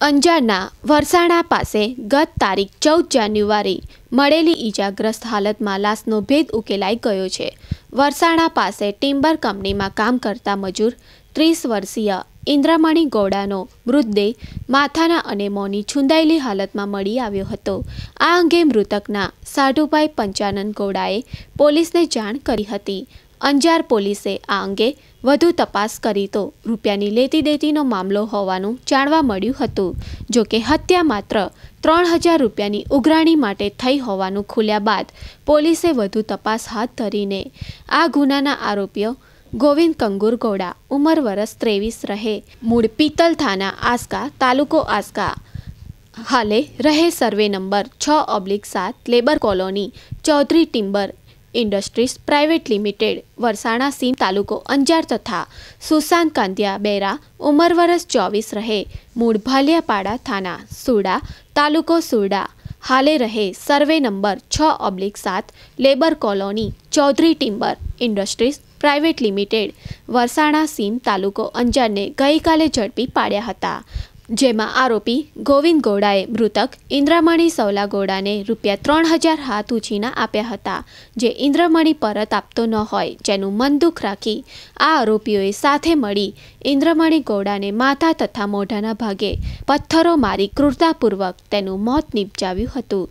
અંજારના વરસાણા પાસે ગત તારીખ ચૌદ જાન્યુઆરી મળેલી ઈજાગ્રસ્ત હાલતમાં લાશનો ભેદ ઉકેલાઈ ગયો છે. વરસાણા પાસે ટિમ્બર કંપનીમાં કામ કરતા મજૂર ત્રીસ વર્ષીય ઇન્દ્રમણી ગૌડાનો મૃતદેહ માથાના અને મોંની છુંદાયેલી હાલતમાં મળી આવ્યો હતો. આ અંગે મૃતકના સાઢુભાઈ પંચાનંદ ગૌડાએ પોલીસને જાણ કરી હતી. અંજાર પોલીસે આ અંગે વધુ તપાસ કરી તો રૂપિયાની લેતી દેતીનો મામલો હોવાનું જાણવા મળ્યું હતું. જો કે હત્યા માત્ર ત્રણ હજાર રૂપિયાની ઉઘરાણી માટે થઈ હોવાનું ખુલ્યા બાદ પોલીસે વધુ તપાસ હાથ ધરીને આ ગુનાના આરોપીઓ ગોવિંદ કંગુર ગૌડા, ઉંમર વરસ ત્રેવીસ રહે, મૂળ પિત્તલ થાના આસ્કા, તાલુકો આસ્કા. હાલે રહે સર્વે નંબર છ ઓબ્લિક સાત labour colony, Chaudhary timber industries private limited, Varsana સીમ તાલુકો, અંજાર તથા સુશાંત કાંતિયા બેરા ઉંમર વરસ ચોવીસ રહે. મૂળ ભાલિયાપાડા થાના સુરડા તાલુકો સુરડા હાલે રહે સર્વે નંબર છ ઓબ્લિક સાત, labour colony, Chaudhary timber, industries private limited. Varsana સીમ તાલુકો અંજારને ગઈકાલે ઝડપી પાડ્યા હતા. જેમાં આરોપી ગોવિંદ ગોડાએ મૃતક ઇન્દ્રમણી સૌલા ગોડાને રૂપિયા ત્રણ હજાર હાથ ઉછીના આપ્યા હતા, જે ઇન્દ્રમણી પરત આપતો ન હોય જેનું મન દુઃખ રાખી આ આરોપીઓએ સાથે મળી ઇન્દ્રમણી ગોડાને માથા તથા મોઢાના ભાગે પથ્થરો મારી ક્રૂરતાપૂર્વક તેનું મોત નિપજાવ્યું હતું.